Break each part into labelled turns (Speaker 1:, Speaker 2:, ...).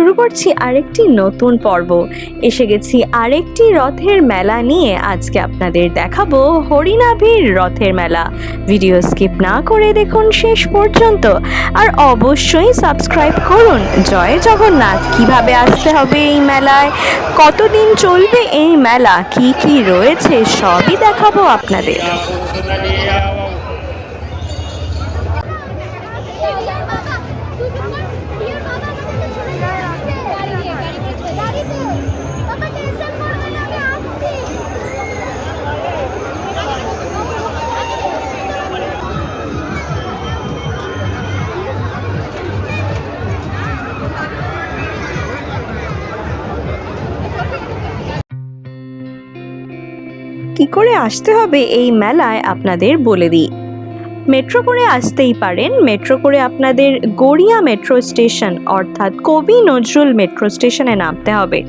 Speaker 1: শুরু করছি আরেকটি নতুন পর্ব। এসে গেছি আরেকটি রথের মেলা নিয়ে। আজকে আপনাদের দেখাবো হরিনাভির রথের মেলা। ভিডিও স্কিপ না করে দেখুন শেষ পর্যন্ত। আর অবশ্যই সাবস্ক্রাইব করুন। জয় জগন্নাথ, কীভাবে আসতে হবে এই মেলায়? কতদিন চলবে এই মেলা? কি কি রয়েছে? সবই দেখাবো আপনাদের। কি করে আসতে হবে এই মেলায় আপনাদের বলে দিই। মেট্রো করে আসতেই পারেন। মেট্রো করে আপনাদের গড়িয়া মেট্রো স্টেশন, অর্থাৎ কবি নজরুল মেট্রো স্টেশনে নামতে হবে।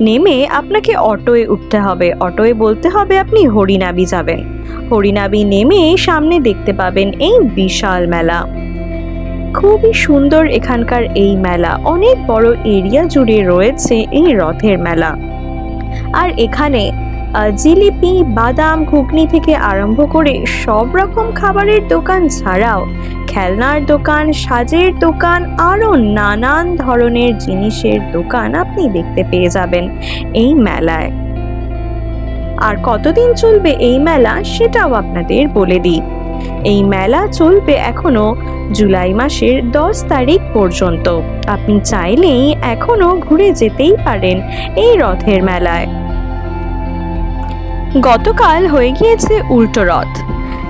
Speaker 1: নেমে আপনাকে অটোয় উঠতে হবে। অটোয় বলতে হবে আপনি হরিনাবি যাবেন। হরিনাবি নেমে সামনে দেখতে পাবেন এই বিশাল মেলা। খুবই সুন্দর এখানকার এই মেলা। অনেক বড় এরিয়া জুড়ে রয়েছে এই রথের মেলা। আর এখানে জিলিপি, বাদাম, ঘুগনি থেকে আরম্ভ করে সব রকম খাবারের দোকান ছাড়াও খেলনার দোকান, সাজের দোকান, আরও নানান ধরনের জিনিসের দোকান আপনি দেখতে পেয়ে যাবেন এই মেলায়। আর কতদিন চলবে এই মেলা সেটাও আপনাদের বলে দিই। এই মেলা চলবে এখনও জুলাই মাসের দশ তারিখ পর্যন্ত। আপনি চাইলেই এখনও ঘুরে যেতেই পারেন এই রথের মেলায়। গতকাল হয়ে গিয়েছে উল্টো রথ।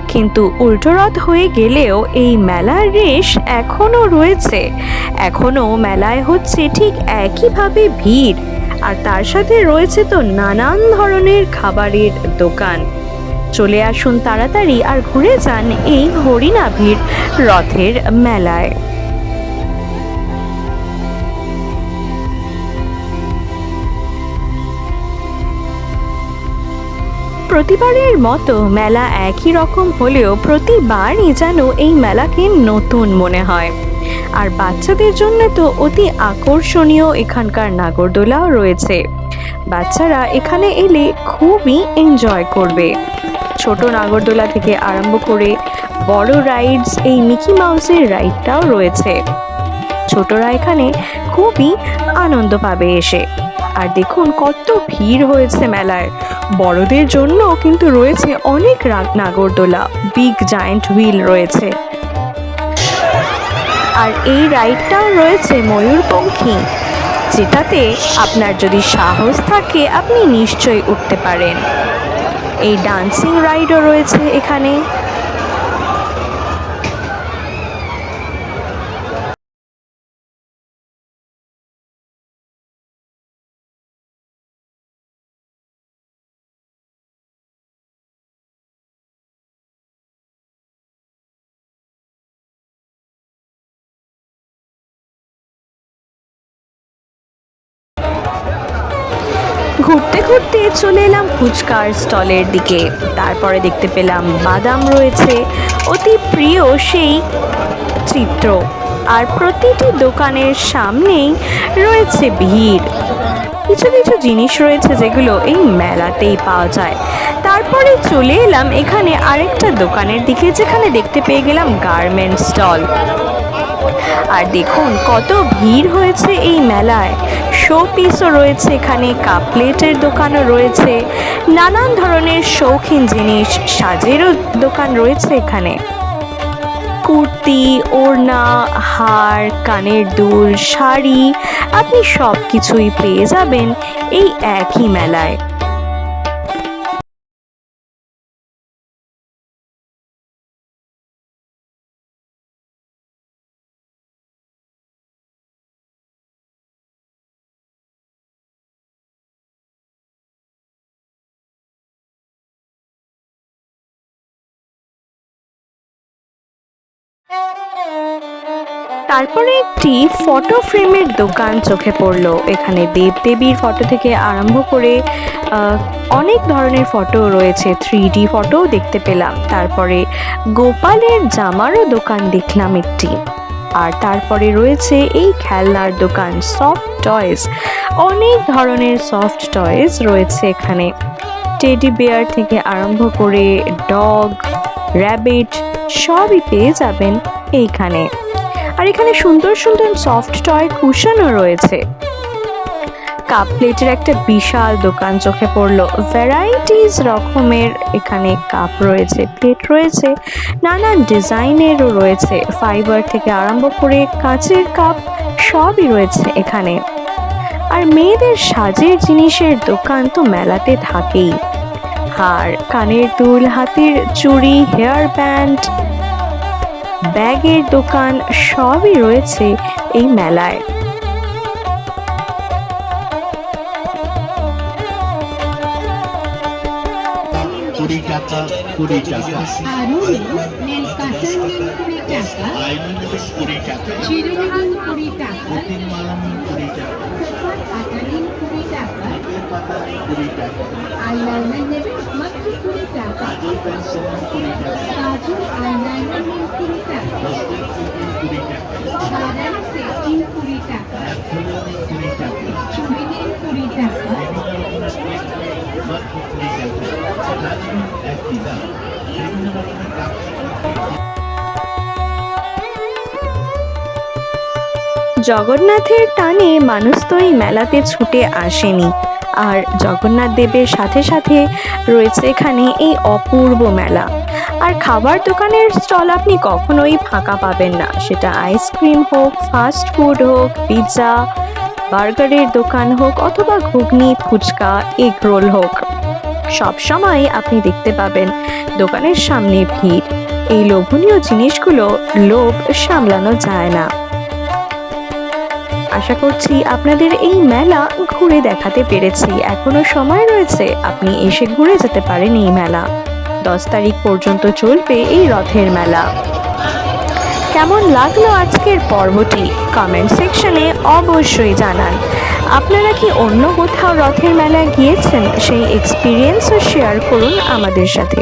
Speaker 1: কিন্তু উল্টো রথ হয়ে গেলেও এই মেলার রেশ এখনও রয়েছে। এখনও মেলায় হচ্ছে ঠিক একইভাবে ভিড়। আর তার সাথে রয়েছে তো নানান ধরনের খাবারের দোকান। চলে আসুন তাড়াতাড়ি আর ঘুরে যান এই হরিনাভির রথের মেলায়। প্রতিবারের মতো মেলা একই রকম হলেও প্রতিবারই যেন এই মেলাকে নতুন মনে হয়। আর বাচ্চাদের জন্য তো অতি আকর্ষণীয় এখানকার নাগরদোলাও রয়েছে। বাচ্চারা এখানে এলে খুবই এনজয় করবে। ছোট নাগরদোলা থেকে আরম্ভ করে বড় রাইডস এই মিকি মাউসের রাইডটাও রয়েছে। ছোটরা এখানে খুবই আনন্দ পাবে এসে। আর দেখুন কত ভিড় হয়েছে মেলায়। বড়দের জন্য কিন্তু রয়েছে অনেক নাগরদোলা বিগ জায়েন্ট হুইল রয়েছে। আর এই রাইডটা রয়েছে ময়ূরপঙ্খী, যেটাতে আপনার যদি সাহস থাকে, আপনি নিশ্চয়ই উঠতে পারেন। এই ডান্সিং রাইডও রয়েছে এখানে। ঘুরতে ঘুরতে চলে এলাম ফুচকার স্টলের দিকে। তারপরে দেখতে পেলাম বাদাম রয়েছে। অতি প্রিয় সেই চিত্র। আর প্রতিটি দোকানের সামনেই রয়েছে ভিড়। কিছু কিছু জিনিস রয়েছে যেগুলো এই মেলাতেই পাওয়া যায়। তারপরে চলে এলাম এখানে আরেকটা দোকানের দিকে, যেখানে দেখতে পেয়ে গেলাম গার্মেন্ট স্টল। আর দেখুন কত ভিড় হয়েছে এই মেলায়। শো পিসও রয়েছে এখানে কাপ প্লেটের দোকানও রয়েছে, নানান ধরনের শৌখিন জিনিস, সাজেরও দোকান রয়েছে এখানে। কুর্তি, ওড়না, হার, কানের দুল, শাড়ি, আপনি সব কিছুই পেয়ে যাবেন এই একই মেলায়। তারপরে একটি ফটো ফ্রেমের দোকান চোখে পড়ল। এখানে দেবদেবীর ফটো থেকে আরম্ভ করে অনেক ধরনের ফটো রয়েছে। থ্রি ডি ফটোও দেখতে পেলাম। তারপরে গোপালের জামারও দোকান দেখলাম একটি। আর তারপরে রয়েছে এই খেলনার দোকান সফট টয়েস অনেক ধরনের সফট টয়েস রয়েছে এখানে। টেডি বেয়ার থেকে আরম্ভ করে ডগ র্যাবিট সবই পেয়ে যাবেন এইখানে। আর এখানে সুন্দর সুন্দর সফট টয় কুশনও রয়েছে। কাপ প্লেটের একটা বিশাল দোকান চোখে পড়ল। ভ্যারাইটিস রকমের এখানে কাপ রয়েছে প্লেট রয়েছে, নানান ডিজাইনেরও রয়েছে। ফাইবার থেকে আরম্ভ করে কাঁচের কাপ সবই রয়েছে এখানে। আর মেয়েদের সাজের জিনিসের দোকান তো মেলাতে থাকেই। হার কানের দুল, হাতের চুড়ি হেয়ার ব্যান্ড ব্যাগের দোকান সবই রয়েছে এই মেলায়।
Speaker 2: কুড়ি টাকা কুড়ি টাকা।
Speaker 3: আরও নেল কাটার নিন কুড়ি টাকা।
Speaker 2: কুড়ি টাকা
Speaker 3: কুড়ি টাকা।
Speaker 1: জগন্নাথের টানে মানুষ তো এই মেলাতে ছুটে আসেনি। আর জগন্নাথ দেবের সাথে সাথে রয়েছে এখানে এই অপূর্ব মেলা। আর খাবার দোকানের স্টল আপনি কখনোই ফাঁকা পাবেন না। সেটা আইসক্রিম হোক, ফাস্ট ফুড হোক, পিৎজা, বার্গারের দোকান হোক অথবা ঘুগনি, ফুচকা, এগ রোল হোক। সব সময় আপনি দেখতে পাবেন দোকানের সামনে ভিড়। এই লোভনীয় জিনিসগুলো লোভ সামলানো যায় না। আশা করছি আপনাদের এই মেলা ঘুরে দেখাতে পেরেছি। এখনও সময় রয়েছে, আপনি এসে ঘুরে যেতে পারেন এই মেলা। দশ তারিখ পর্যন্ত চলবে এই রথের মেলা। কেমন লাগল আজকের পর্বটি? কমেন্ট সেকশনে অবশ্যই জানান। আপনারা কি অন্য কোথাও রথের মেলায় গিয়েছেন? সেই এক্সপিরিয়েন্সও শেয়ার করুন আমাদের সাথে।